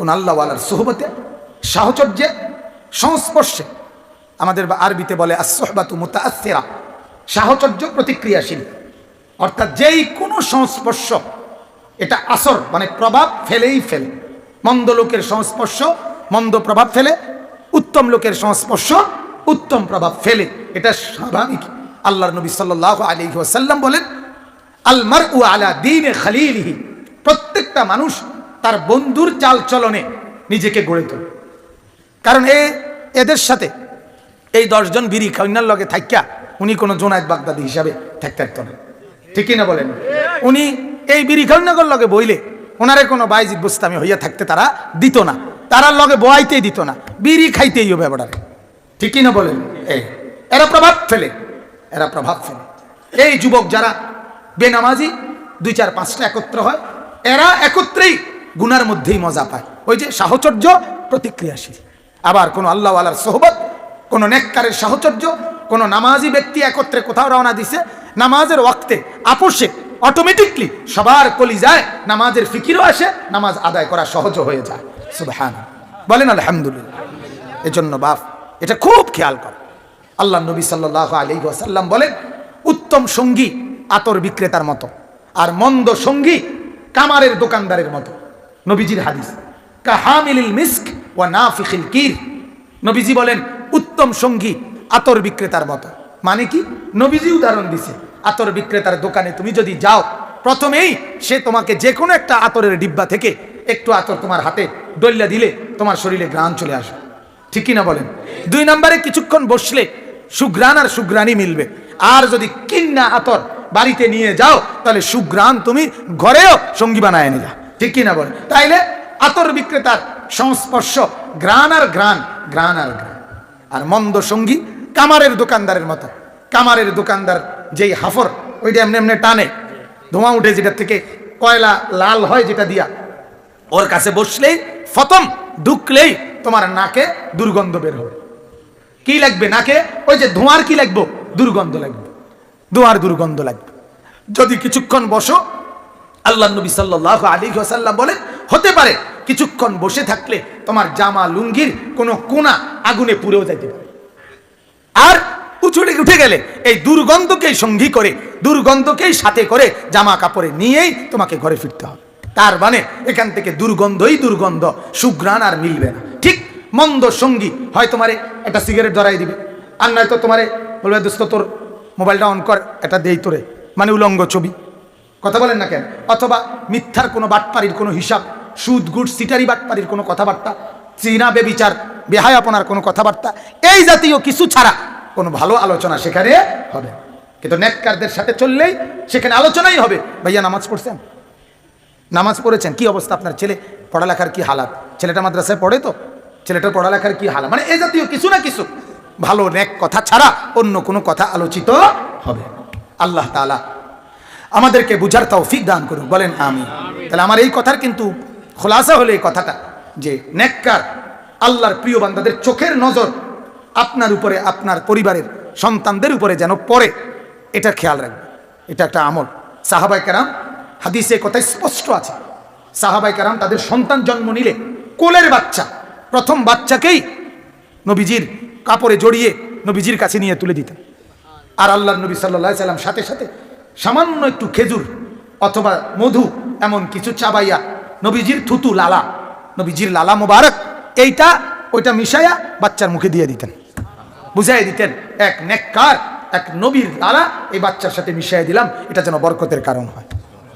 কোন আল্লাহওয়ালার সোহবতে, সাহচর্যে, সংস্পর্শে আমাদের আরবিতে বলে আসহবাতু মুতাআসসিরা, সাহচর্য প্রতিক্রিয়াশীল। অর্থাৎ যেই কোনো সংস্পর্শ, এটা আসর মানে প্রভাব ফেলেই ফেলে। মন্দ লোকের সংস্পর্শ মন্দ প্রভাব ফেলে, উত্তম লোকের সংস্পর্শ উত্তম প্রভাব ফেলে। এটা স্বাভাবিক। আল্লাহর নবী সাল্লাহ আলী ওসাল্লাম বলেন আলমার উ আলা দিনে খালিলিহি। প্রত্যেকটা মানুষ তার বন্ধুর চাল চলনে নিজেকে গড়ে তোলে। কারণ এ, এদের সাথে এই দশজন বিড়ি কন্যার লগে থাইকা উনি কোনো জোনায়দ বাগদাদি হিসাবে থাকতে থাকতো না। ঠিকই না বলেন? উনি এই বিড়ি কন্যাগর লগে বইলে ওনারে কোনো বাইজিৎ বুস্তামি হইয়া থাকতে তারা দিত না। তারা লগে বয়াইতেই দিত না। বিড়ি খাইতেই হবে বেড়ারে ঠিকই না বলেন? এই এরা প্রভাব ফেলে। এরা প্রভাব ফেলে। এই যুবক যারা বেনামাজি দুই চার পাঁচটা একত্র হয়, এরা একত্রেই গুনার মধ্যেই মজা পায়। ওই যে সাহচর্য, প্রতিক্রিয়াশীল। আবার কোনো আল্লাহওয়ালার সোহবত, কোনো নেককারের সাহচর্য, কোনো নামাজি ব্যক্তি একত্রে কোথাও রওনা দিছে, নামাজের ওয়াক্তে আপোষে অটোমেটিকলি সবার কলি যায়, নামাজের ফিকিরও আসে, নামাজ আদায় করা সহজ হয়ে যায়। সুবহান বলেন, আলহামদুলিল্লাহ। এজন্য বাপ, এটা খুব খেয়াল কর। আল্লাহ নবী সাল্লাহ আলী ওয়াসাল্লাম বলেন, উত্তম সঙ্গী আতর বিক্রেতার মতো, আর মন্দ সঙ্গী কামারের দোকানদারের মতো। নবীজির হাদিস। কাহামিলিল মিস্ক ও নাফিখিল কির। নবীজি বলেন, উত্তম সঙ্গী আতর বিক্রেতার মতো। মানে কি? নবীজি উদাহরণ দিছে, আতর বিক্রেতার দোকানে তুমি যদি যাও, প্রথমেই সে তোমাকে যে কোনো একটা আতরের ডিব্বা থেকে একটু আতর তোমার হাতে ডল্লা দিলে তোমার শরীরে গ্রাণ চলে আসবে। ঠিক কি না বলেন? দুই নম্বরে কিছুক্ষণ বসলে সুগ্রাণ আর সুগ্রাণই মিলবে। আর যদি কিন্না আতর বাড়িতে নিয়ে যাও, তাহলে সুগ্রাণ তুমি ঘরেও সঙ্গী বানায় নিলা। ঠিক কি না বলেন তাইলে আতর বিক্রেতার সংস্পর্শ গ্রান আর গ্রান গ্রান আর গ্রান। আর মন্দ সঙ্গী কামারের দোকানদারের মতো। কামারের দোকানদার যেই হাফর, ওইটা এমনি এমনি টানে। ধোঁয়া উঠে যেটা থেকে কয়লা লাল হয় যেটা দিয়া। ওর কাছে বসলেই ফতম ঢুকলেই তোমার নাকে দুর্গন্ধ বের হবে। কি লাগবে নাকে? ওই যে ধোঁয়ার কি লাগবে? দুর্গন্ধ লাগবে। ধোঁয়ার দুর্গন্ধ লাগবে। যদি কিছুক্ষণ বসো আল্লাহ নবী সাল্লাহ আলী সাল্লাম বলে হতে পারে কিছুক্ষণ বসে থাকলে তোমার জামা লুঙ্গির কোনো কোনা আগুনে পুড়েও যাইতে পারে। আর উঁচুড়ে উঠে গেলে এই দুর্গন্ধকেই সঙ্গী করে, দুর্গন্ধকেই সাথে করে জামা কাপড়ে নিয়েই তোমাকে ঘরে ফিরতে হবে। তার মানে এখান থেকে দুর্গন্ধই দুর্গন্ধ সুগ্রাণ আর মিলবে না। ঠিক মন্দ সঙ্গী হয় তোমারে একটা সিগারেট ধরাই দিবে, আর নয়তো তোমারে বলবে, দোস্ত, তোর মোবাইলটা অন কর, এটা দেই তোরে। মানে উলঙ্গ ছবি। কথা বলেন না কেন? অথবা মিথ্যার কোনো বাটপাড়ির কোনো হিসাব, সুদ, গুড, সিটারি বাটপাড়ির কোনো কথাবার্তা, চীনা বেবিচার, বেহায়াপনার কোনো কথাবার্তা, এই জাতীয় কিছু ছাড়া কোনো ভালো আলোচনা সেখানে হবে। কিন্তু নেককারদের সাথে চললেই সেখানে আলোচনাই হবে। ভাইয়া, নামাজ পড়ছেন? নামাজ পড়েছেন? কি অবস্থা আপনার ছেলে? পড়ালেখার কি হালাত? ছেলেটা মাদ্রাসায় পড়ে তো? ছেলেটার পড়ালেখার কি হালাত? মানে এই জাতীয় কিছু না কিছু। ভালো, নেক কথা ছাড়া অন্য কোনো কথা আলোচিত হবে। আল্লাহ তাআলা আমাদেরকে বুঝার তৌফিক দান করুন। বলেন আমি তাহলে আমার এই কথার কিন্তু খোলাসা হলো এই কথাটা যে নেককার আল্লাহর প্রিয় বান্দাদের চোখের নজর আপনার উপরে আপনার পরিবারের সন্তানদের উপরে যেন পড়ে এটা খেয়াল রাখবে এটা একটা আমল। সাহাবাই কারাম হাদিসে কথা স্পষ্ট আছে। সাহাবাই কারাম তাদের সন্তান জন্ম নিলে কোলের বাচ্চা প্রথম বাচ্চাকেই নবীজির কাপড়ে জড়িয়ে নবীজির কাছে নিয়ে তুলে দিতেন। আর আল্লাহ নবী সাল্লাহ সাল্লাম সাথে সাথে সামান্য একটু খেজুর অথবা মধু, এমন কিছু চাবাইয়া নবীজির থুতু লালা, নবীজির লালা মোবারক, এইটা, ওইটা মিশাইয়া বাচ্চার মুখে দিয়ে দিতেন। বুঝাই দিতেন, এক নেককার, এক নবীর লালা এই বাচ্চার সাথে মিশাই দিলাম, এটা যেন বরকতের কারণ হয়।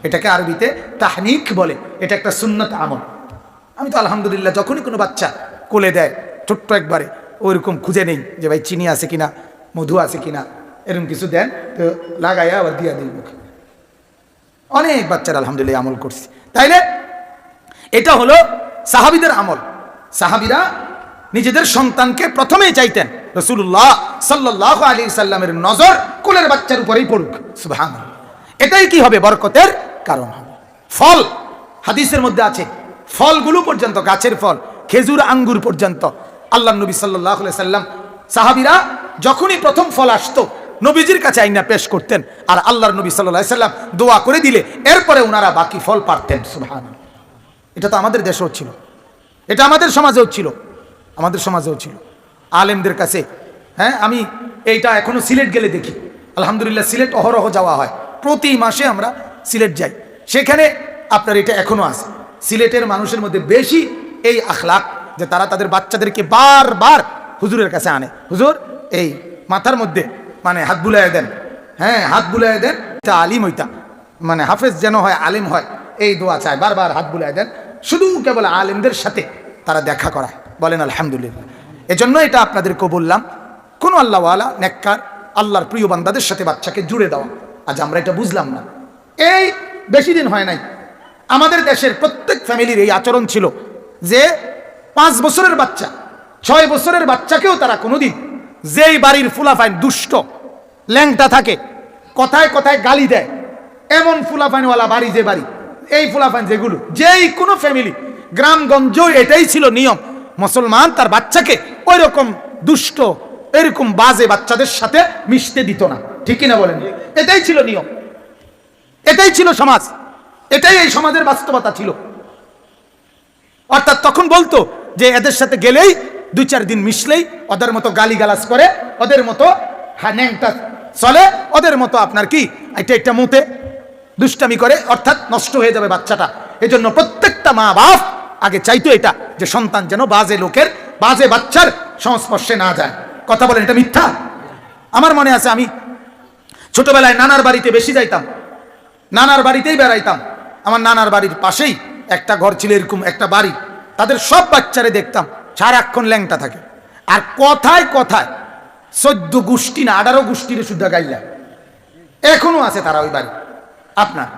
এটাকে আরবিতে তাহনিক বলে, এটা একটা সুন্নত আমল। আমি তো আলহামদুলিল্লাহ যখনই কোনো বাচ্চা কোলে দেয়, ছোট্ট একবারে, ওইরকম খুঁজে নেই যে ভাই, চিনি আছে কিনা, মধু আছে কিনা। এরকম কিছু দেন, তো লাগাইয়া আবার দিয়া দিই মুখে অনেক বাচ্চারা আলহামদুলিল্লাহ আমল করছি। তাইলে এটা হলো সাহাবিদের আমল। সাহাবিরা নিজেদের সন্তানকে প্রথমেই চাইতেন রসুল্লাহ সাল্লাহ আলী সাল্লামের নজর কুলের বাচ্চার উপরেই পড়ুক। সুবহান এটাই কি হবে? বরকতের কারণ হবে। ফল, হাদিসের মধ্যে আছে, ফলগুলো পর্যন্ত, গাছের ফল, খেজুর আঙ্গুর পর্যন্ত, আল্লাহ নবী সাল্লাহ সাল্লাম সাহাবিরা যখনই প্রথম ফল আসতো নবীজির কাছে আইনা পেশ করতেন আর আল্লাহর নবী সাল্লাহ সাল্লাম দোয়া করে দিলে, এরপরে ওনারা বাকি ফল পারতেন সুবহান এটা তো আমাদের দেশেও ছিল। এটা আমাদের সমাজেও ছিল। আমাদের সমাজেও ছিল। আলেমদের কাছে হ্যাঁ আমি এইটা এখনও সিলেট গেলে দেখি। আলহামদুলিল্লাহ, সিলেট অহরহ যাওয়া হয়। প্রতি মাসে আমরা সিলেট যাই। সেখানে আপনার এটা এখনও আছে। সিলেটের মানুষের মধ্যে বেশি এই আখলাক যে তারা তাদের বাচ্চাদেরকে বারবার হুজুরের কাছে আনে। হুজুর, এই মাথার মধ্যে মানে হাত বুলাই দেন। হ্যাঁ হাত বুলাই দেন, এটা আলিম হইতা। মানে হাফেজ যেন হয়, আলিম হয়, এই দোয়া চায়। বারবার হাত বুলাই দেন। শুধু কেবল আলিমদের সাথে তারা দেখা করায়। বলেন, আলহামদুলিল্লাহ। এজন্য এটা আপনাদেরকে বললাম, কোন আল্লাহওয়ালা, নেককার, আল্লাহর প্রিয় বান্দাদের সাথে বাচ্চাকে জুড়ে দেওয়া। আজ আমরা এটা বুঝলাম না। এই বেশি দিন হয় নাই। আমাদের দেশের প্রত্যেক ফ্যামিলির এই আচরণ ছিল যে পাঁচ বছরের বাচ্চা, ছয় বছরের বাচ্চাকেও তারা কোনোদিন যেই বাড়ির ফুলাফাইন দুষ্ট ল্যাংটা থাকে। কথায় কথায় গালি দেয়। এমন ফুলাফাইনওয়ালা বাড়ি যে বাড়ি, এই ফুলাফাইন যেগুলো, যেই কোনো ফ্যামিলি গ্রামগঞ্জ এটাই ছিল নিয়ম। মুসলমান তার বাচ্চাকে ওই রকম দুষ্ট, এরকম বাজে বাচ্চাদের সাথে মিশতে দিত না। ঠিক কিনা বলেন? এটাই ছিল নিয়ম। এটাই ছিল সমাজ। এটাই এই সমাজের বাস্তবতা ছিল। অর্থাৎ তখন বলতো যে এদের সাথে গেলেই দুই চার দিন মিশলেই ওদের মতো গালি গালাজ করে, ওদের মতো হ্যাঁ চলে, ওদের মতো আপনার কি? এটা একটা মুতে দুষ্টামি করে, অর্থাৎ নষ্ট হয়ে যাবে বাচ্চাটা। এজন্য প্রত্যেকটা মা বাপ আগে চাইতো এটা, যে সন্তান যেন বাজে লোকের, বাজে বাচ্চার সংস্পর্শে না যায়। কথা বলেন, এটা মিথ্যা? আমার মনে আছে, আমি ছোটবেলায় নানার বাড়িতে বেশি যাইতাম। নানার বাড়িতেই বেড়াইতাম। আমার নানার বাড়ির পাশেই একটা ঘর ছিল, এরকম একটা বাড়ি। তাদের সব বাচ্চারে দেখতাম, সারাক্ষণ ল্যাংটা থাকে। আর কথায় কথায় চোদ্দ গোষ্ঠী না আঠারো গোষ্ঠীর শুদ্ধ গাইলা। এখনও আছে তারা ওই বাড়ি। আপনার।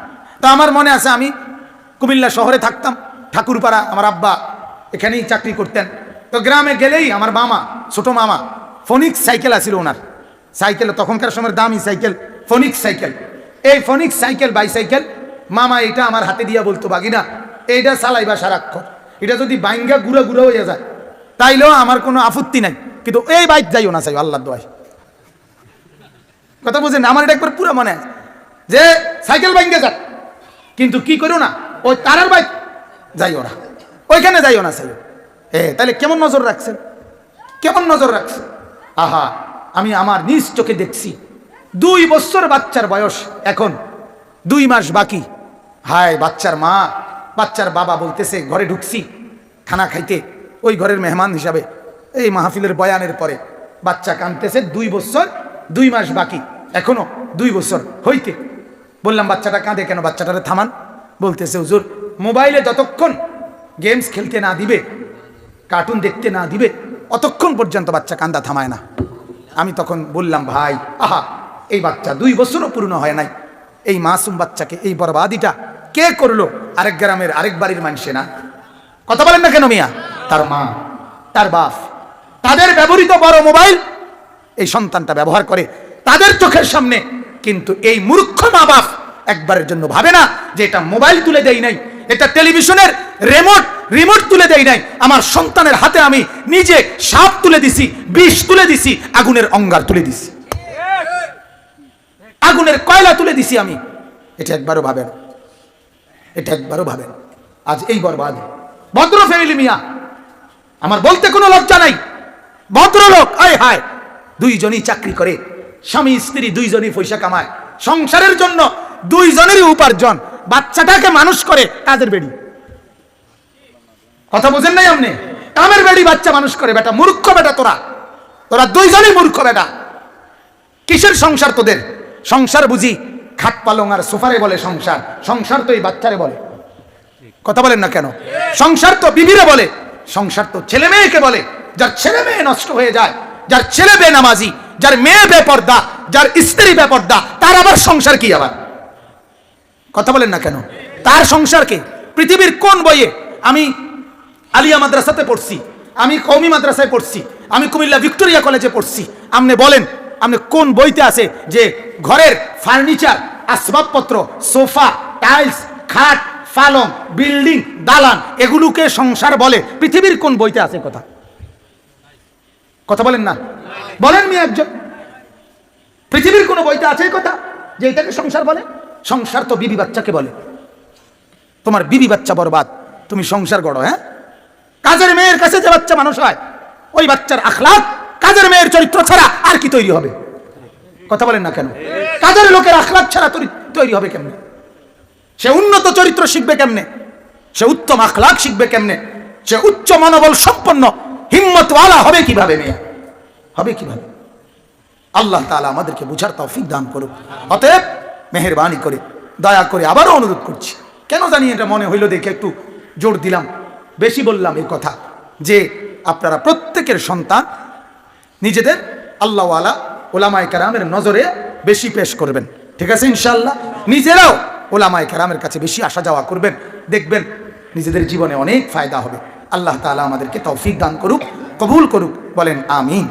তা আমার মনে আছে আমি কুমিল্লা শহরে থাকতাম, ঠাকুরপাড়া, আমার আব্বা এখানেই চাকরি করতেন। তো গ্রামে গেলেই আমার মামা, ছোট মামা ফোনিক্স সাইকেল আছিল ওনার। সাইকেল তখনকার সময়ের দামি সাইকেল ফোনিক্স সাইকেল। এই ফোনিক্স সাইকেল, বাইসাইকেল, মামা এটা আমার হাতে দিয়া বলতো, বাগিনা এইটা চালাইবা সারাক্ষণ। এটা যদি বাইঙ্গা গুড়া গুড়া হয়ে যায়, তাইলেও আমার কোনো আপত্তি নাই। কিন্তু এই বাইক যাইও না চাই আল্লাহ দোয়াই কথা বুঝেন আমার এটা একবার পুরো মনে আছে। যে সাইকেল বাইঙ্গে যাক, কিন্তু কি করো না, ওই তারার বাইক যাইও না। ওইখানে যাইও না চাইও। এ, তাহলে কেমন নজর রাখছেন? কেমন নজর রাখছেন? আহা, আমি আমার নিজ চোখে দেখছি। দুই বছর বাচ্চার বয়স এখন, দুই মাস বাকি। হায়, বাচ্চার মা, বাচ্চার বাবা বলতেছে, ঘরে ঢুকছি, খানা খাইতে। ওই ঘরের মেহমান হিসাবে এই মাহফিলের বয়ানের পরে বাচ্চা কানতেছে দুই বছর, দুই মাস বাকি। এখনও দুই বছর হইতে। বললাম, বাচ্চাটা কাঁদে কেন? বাচ্চাটারে থামান। বলতেছে, হুজুর, মোবাইলে যতক্ষণ গেমস খেলতে না দিবে, কার্টুন দেখতে না দিবে, অতক্ষণ পর্যন্ত বাচ্চা কান্দা থামায় না। আমি তখন বললাম, ভাই, আহা, এই বাচ্চা দুই বছরও পূর্ণ হয় নাই। এই মাসুম বাচ্চাকে, এই বরবাদিটা কে করল? আরেক গ্রামের আরেক বাড়ির মানুষে না? কথা বলেন না কেন মিয়া? তার মা, তার বাপ তাদের ব্যবহৃত বড় মোবাইল এই সন্তানটা ব্যবহার করে তাদের চোখের সামনে, কিন্তু এই মূর্খ মা বাপ একবারের জন্য ভাবে না যে এটা মোবাইল তুলে দেই নাই, এটা টেলিভিশনের রিমোট রিমোট তুলে দেই নাই। আমার সন্তানের হাতে আমি নিজে সাপ তুলে দিছি, বিষ তুলে দিছি, আগুনের অঙ্গার তুলে দিছি। আগুনের কয়লা তুলে দিছি আমি। এটা একবারও ভাবেন এটা একবারও ভাবেন আজ এই বরবাদ। ভদ্র ফ্যামিলি মিয়া, আমার বলতে কোনো লজ্জা নাই। আয় হায় দুইজনই চাকরি করে, স্বামী, স্ত্রী দুইজনই পয়সা কামায়। সংসারের জন্য দুইজনেরই উপার্জন। বাচ্চাটাকে মানুষ করে কাজের বেড়ি। কথা বুঝেন নাই আপনি? কামের বেড়ি বাচ্চা মানুষ করে, বেটা, মূর্খ বেটা তোরা। তোরা দুইজনই মূর্খ বেটা। কিসের সংসার তোদের? সংসার বুঝি খাট পালং আর সোফারে বলে সংসার। সংসার তো এই বাচ্চারে বলে। কথা বলেন না কেন? সংসার তো বিবিরে বলে। সংসার তো ছেলে মেয়েকে বলে। যার ছেলে মেয়ে নষ্ট হয়ে যায় যার ছেলে বেনামাজি, যার মেয়ে বেপর্দা, যার স্ত্রী বেপর্দা, তার আবার সংসার কি আবার? কথা বলেন না কেন? তার সংসারকে পৃথিবীর কোন বইয়ে? আমি আলিয়া মাদ্রাসাতে পড়ছি, আমি কৌমি মাদ্রাসায় পড়ছি, আমি কুমিল্লা ভিক্টোরিয়া কলেজে পড়ছি। আপনি বলেন, আপনি কোন বইতে আছে যে ঘরের ফার্নিচার, আসবাবপত্র, সোফা, টাইলস, খাট পালং বিল্ডিং, দালান, এগুলোকে সংসার বলে? পৃথিবীর কোন বইতে আছে কথা? কথা বলেন না। বলেন মি একজন। পৃথিবীর কোন বইতে আছে কথা? যে এটাকে সংসার বলে? সংসার তো বিবি বাচ্চাকে বলে। তোমার বিবি বাচ্চা বরবাদ। তুমি সংসার গড়ো হ্যাঁ? কাজের মেয়ের কাছে যে বাচ্চা মানুষ হয়, ওই বাচ্চার আখলাক কাজের মেয়ের চরিত্র ছাড়া আর কি তৈরি হবে? কথা বলেন না কেন? কাজের লোকের আখলাক ছাড়া তৈরি- তৈরি হবে কেমনে? সে উন্নত চরিত্র শিখবে কেমনে? সে উত্তম আখলাক শিখবে কেমনে? সে উচ্চ মনোবল সম্পন্ন হিম্মতওয়ালা হবে কীভাবে মেয়ে? হবে কীভাবে? আল্লাহ তাআলা আমাদেরকে বুঝার তৌফিক দান করুক। অতএব মেহেরবানি করে, দয়া করে আবারও অনুরোধ করছি। কেন জানি এটা মনে হইল দেখে একটু জোর দিলাম। বেশি বললাম এই কথা যে আপনারা প্রত্যেকের সন্তান নিজেদের আল্লাহওয়ালা ওলামায় কারামের নজরে বেশি পেশ করবেন। ঠিক আছে ইনশাল্লাহ নিজেরাও ওলামায় কারামের কাছে বেশি আসা যাওয়া করবেন। দেখবেন নিজেদের জীবনে অনেক ফায়দা হবে। আল্লাহ তালা আমাদেরকে তৌফিক দান করুক কবুল করুক বলেন আমিন।